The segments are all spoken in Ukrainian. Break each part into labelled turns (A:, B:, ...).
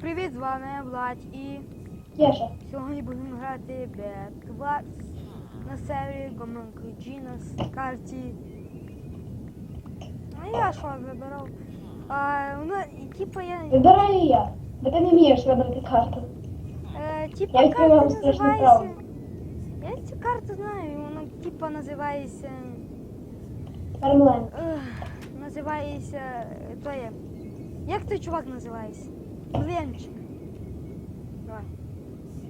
A: Привіт, з вами Влад і
B: Кеша.
A: сьогодні будемо грати Bad Quartz на сервері Гомонко G на карті. А я що вибирав? А, ну, типа я...
B: Вибираю я. Бо ти не вмієш вибрати карту.
A: Е, типа
B: Я
A: карта називається... Я цю карту знаю, вона типа називається...
B: Фармленд.
A: Називається... е, То є... Як той чувак називається? Ленчик. Давай.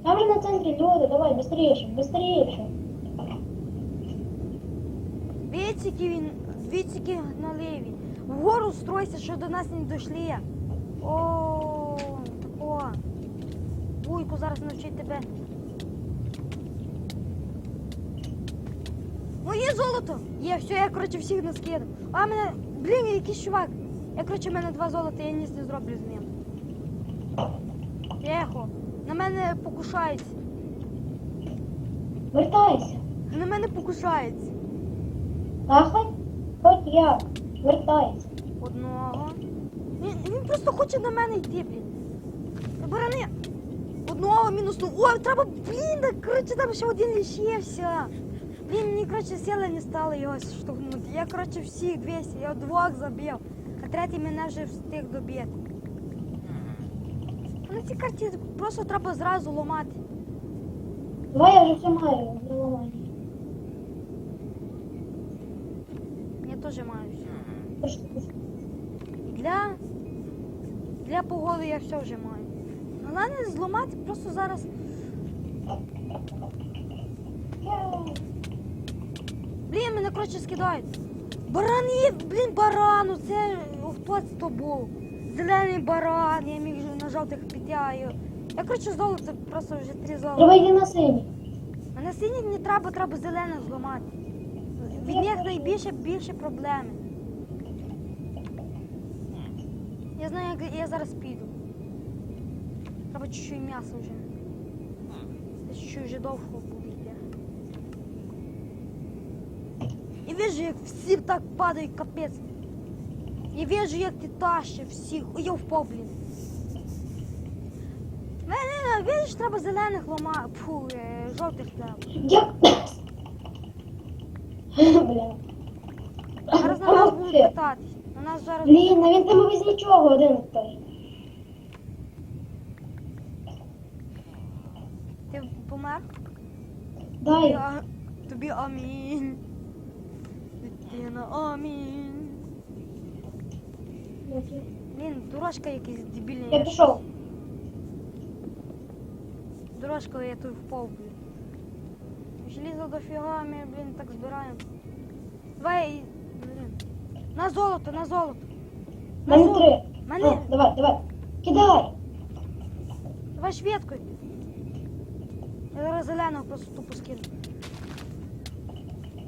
B: Там же на центрі люди, давай, быстрее, быстрее.
A: Віцики він, віцики гналиві. Вгору стройся, що до нас не дійшли. О, тако. Вуйку зараз навчить тебе. Моє золото! Є, все, я коротше всіх наскидав. А мене, блін, якийсь чувак. Я коротше, в мене два золота, я ніс не зроблю з ним. Тихо. На мене покушається.
B: Вертайся.
A: На мене покушається.
B: Нахай? Хоч як. Вертайся.
A: Одного. Він, він просто хоче на мене йти, блін. Барани. Одного мінус ну. Ой, треба, блін, так, коротше, там ще один лишився. Блін, мені, коротше, сили не стало його штовхнути. Я, коротше, всіх 200, я двох забив, а третій мене вже встиг добити. На цій карті просто треба зразу ламати.
B: Давай я вже все маю. Не ламай.
A: Я теж маю все.
B: Трошки.
A: Для, для погоди я все вже маю. Головне зламати просто зараз. Блін, мене коротше скидають. Барани, блін, барану, це хто це був? Зелений баран, я міг на жовтих підтягаю. Я коротше золото, просто вже три золота.
B: Треба йти на синій.
A: А на синіх не треба, треба зелених зламати. Від них найбільше більше проблеми. Я знаю, як я зараз піду. Треба чуть-чуть м'яса вже. Чуть-чуть вже довго буде. І вижу, як всі так падають, капець. Я вижу, як ти тащиш всіх. Ой, я впав, блін. Мене, видиш, треба зелених ламати. Фу, е, жовтих треба.
B: Бля.
A: Зараз на нас будуть питатись. На нас зараз.
B: Блін, а він там без нічого один той.
A: Ти помер?
B: Дай.
A: Я... Тобі амінь. Дитина, амінь. Блін, дорожка якийсь дебільний.
B: Я пішов.
A: Дорожка, я тут впав, блін. Желізо дофіга, ми, блін, так збираємо. Давай, блін. На золото, на золото. На
B: Мене
A: золото.
B: три.
A: Мене.
B: О, давай, давай. Кидай.
A: Давай швидкою. Я зараз зеленого просто тупо скину.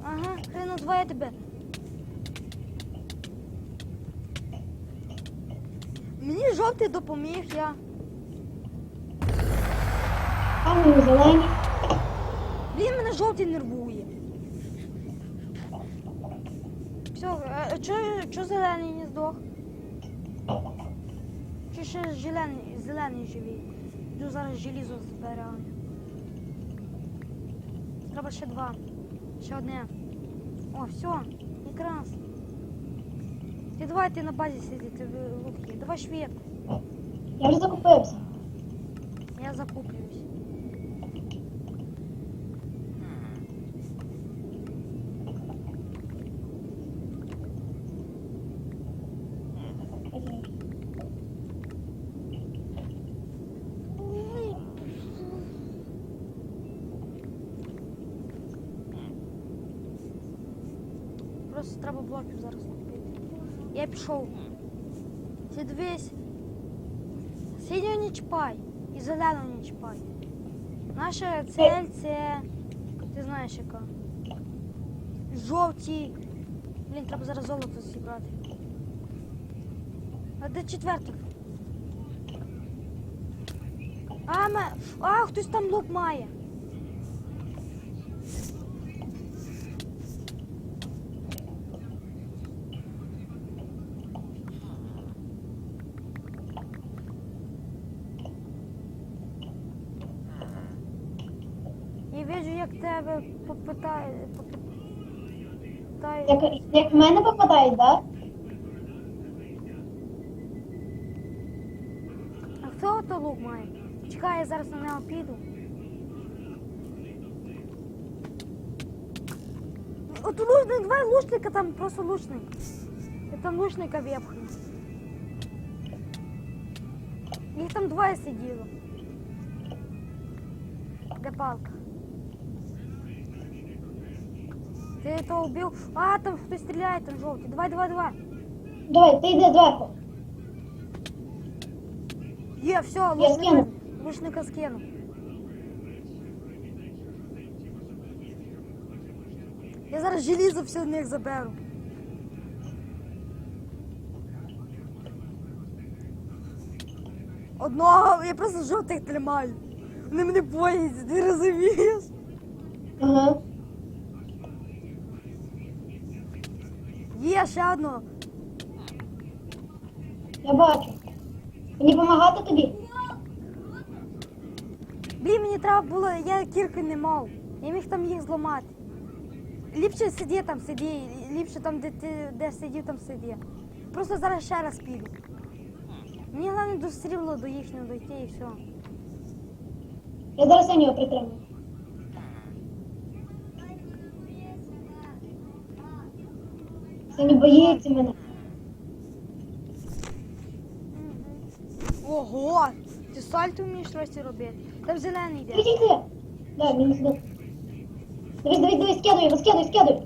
A: Ага, хрену двоє тебе. Мені жовтий допоміг, я.
B: Там вони зелені.
A: Блін, мене жовтий нервує. Все, а чо, чо зелений не здох? Чи ще зелений, зелений живий? Йду зараз желізо збираю. Треба ще два. Ще одне. О, все, якраз. Ти давай ти на базі сидіти в лодці. Давай швидко.
B: Я вже закупився.
A: Я закуплююсь. Просто треба блоків зараз купити. Я пішов. Ти дивись. Не чіпай і зеленого не чіпай. Наша цель це. Ти знаєш яка. Жовті. Блін, треба зараз золото зібрати. А де четвертий? А, ме... а, хтось там лук має. Попереджу, як тебе попитаю. попитаю.
B: Як, як в мене попадають, да?
A: А хто ото лук має? Чекай, я зараз на нього піду. От лучник, давай лучника там, просто лучник. Я там лучника вепхну. Їх там двоє сиділо. Де палка? Ти того вбив? А, там хтось стріляє, там жовтий. Давай, давай, давай.
B: Давай, ти йди зверху.
A: Є, все, лучника,
B: скину.
A: лучника скину. Я зараз желізо все в них заберу. Одного, я просто жовтих тримаю. Вони мене бояться, ти розумієш?
B: Ага.
A: Є ще одного.
B: Я бачу. Мені допомагати тобі?
A: Блін, мені треба було, я кірки не мав. Я міг там їх зламати. Ліпше сиди там, сиди. Ліпше там, де ти де сидів, там сиди. Просто зараз ще раз піду. Мені головне до стрілу до їхнього дойти і все.
B: Я зараз синього притримую. Сині боїться мене.
A: Ого! Ти сальто вмієш щось робити. Там зелений йде.
B: Тихо. Дай, мені сюди. Дивись, дивись, дивись, скидуй його, скидуй, скидуй.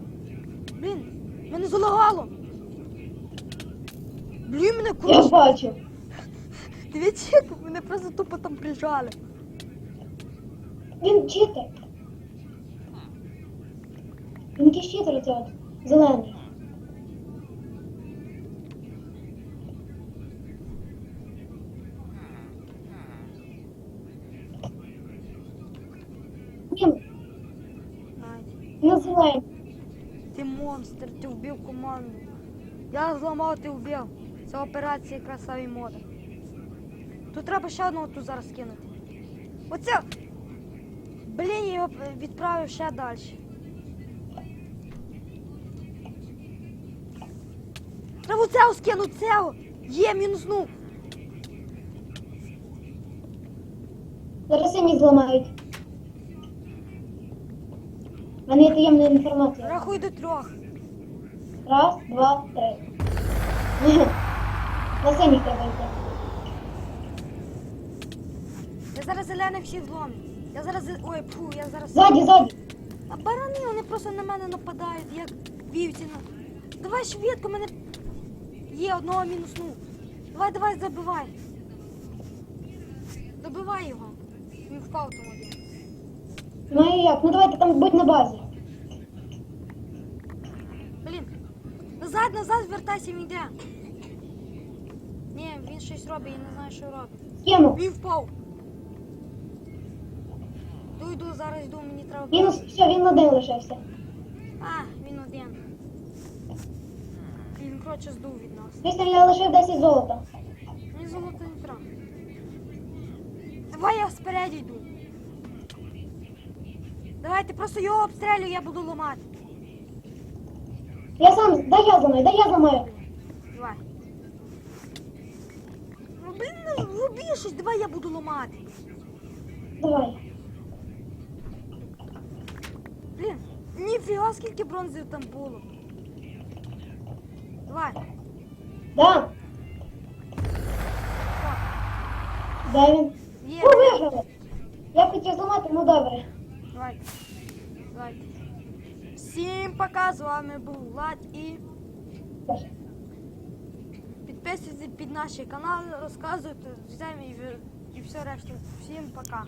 A: Блін, мене залагало. Блін, мене
B: Я бачу.
A: Дивіться, як мене просто тупо там прижали.
B: Він читер. Він якийсь читер оце от. Зелений. Він, Він.
A: Ти монстр, ти вбив команду. Я зламав, ти вбив. Це операція красаві мода. Тут треба ще одного тут зараз кинути. Оце. Блін, я його відправив ще далі. Треба цього скинути, цього. Є, мінуснув.
B: Зараз сині зламають. Мене є таємна інформація.
A: Рахуй до трьох.
B: Раз, два, три. На синіх треба йти.
A: Я зараз зелених всіх зломлю. Я зараз. зе- Ой, фу, я зараз.
B: Ззаді, ззаді.
A: А барани вони просто на мене нападають, як вівці на. Давай швидко мене. Є одного мінусну. Давай, давай, забивай. Добивай його. Він впав один.
B: Ну і як? Ну давайте там будь на базі.
A: Блін. Назад, назад вертайся, він йде. Ні, він щось робить, я не знаю, що робить.
B: Скинув.
A: Він впав. Йду, йду, зараз йду, мені треба.
B: Мінус, все, він один лишився.
A: А, він один. Він, коротше, здув від нас.
B: Звісно, я лишив 10 золота.
A: Мені золото не треба. Давай я спереді йду. Давай, ти просто його обстрелюй, я буду ламати.
B: Я сам, дай я зламаю, дай я зламаю.
A: Давай. Ну, блін, ну, роби щось, давай я буду ламати.
B: Давай.
A: Блін, ніфіга, скільки бронзи там було. Давай.
B: Да.
A: Так,
B: Де він?
A: є.
B: О, виграли. Я хотів зламати, ну добре.
A: Давай. лайк. Всім пока, з вами був Влад і підписуйтесь під наші канали, розказуйте друзям і все решта. Всім пока.